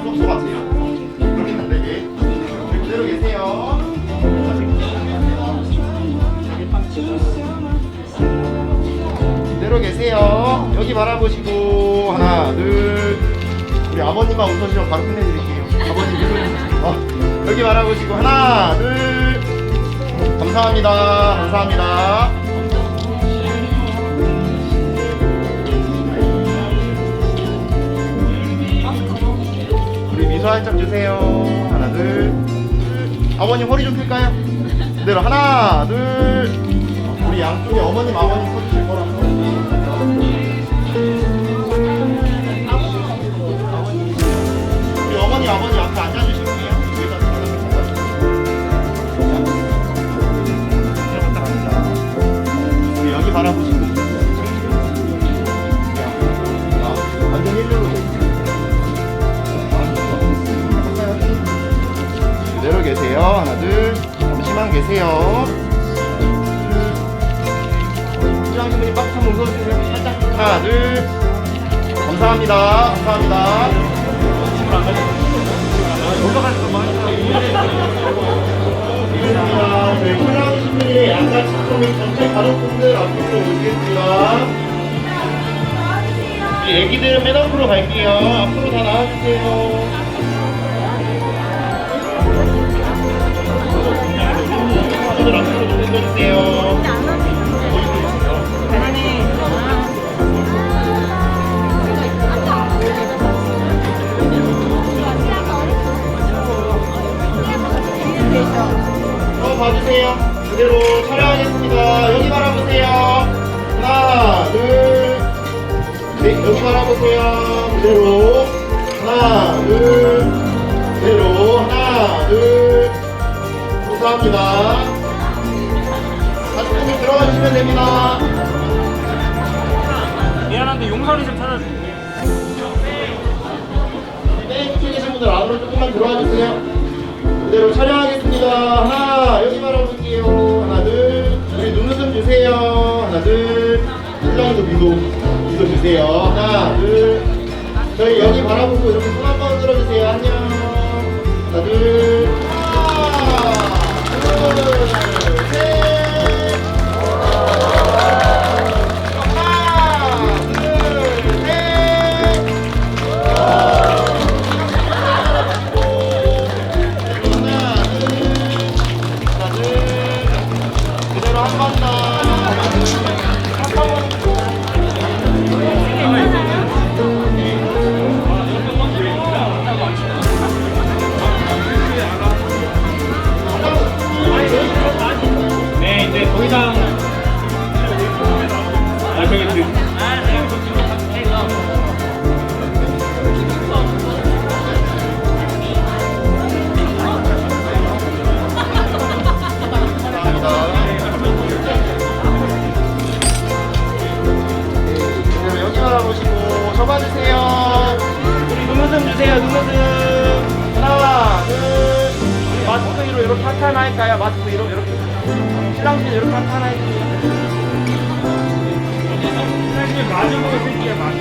한번 쏙 쏘가세요. 그렇게 안 되게. 그대로 계세요. 여기 바라보시고 하나, 둘. 우리 아버님만 웃으시면 바로 끝내드릴게요. 아버님. 어, 여기 바라보시고 하나, 둘. 감사합니다. 감사합니다. 미소 한점 주세요. 하나, 둘. 아버님 허리 좀 펼까요? 그대로 하나, 둘. 우리 양쪽에 어머님, 아버님 서주실 거라서. 계세요. 하나, 둘. 잠시만 계세요. 시장님 분이 박수 한번 웃어주세요. 살짝. 하나, 둘. 감사합니다. 감사합니다. 감사합니다. 저희 콜라우 신분이 양가 직종의 전체 가족분들 앞으로 오시겠습니다. 우리 애기들은 맨 앞으로 갈게요. 앞으로 다 나와주세요. 친구들 앞으로 좀 해주세요. 어, 봐주세요. 그대로 촬영하겠습니다. 여기 바라보세요. 하나, 둘. 네, 여기 바라보세요. 그대로. 하나, 둘. 그대로. 하나, 둘. 감사합니다. 주시면 됩니다. 미안한데 용선이 좀 찾아줘. 네, 끝에 계신 분들 안으로 조금만 들어와 주세요. 그대로 촬영하겠습니다. 하나, 여기 바라볼게요. 하나, 둘. 우리 눈웃음 주세요. 하나, 둘. 신랑도 미도, 미도 주세요. 하나, 둘. 저희 여기 바라보고 이렇게 주세요. 눈웃음. 하나, 둘. 마스크 위로 이렇게 하나 할까요? 마스크 위로 이렇게. 신랑씨 이렇게 하나 해주세요. 사실 마주보고 쓸게요, 마주.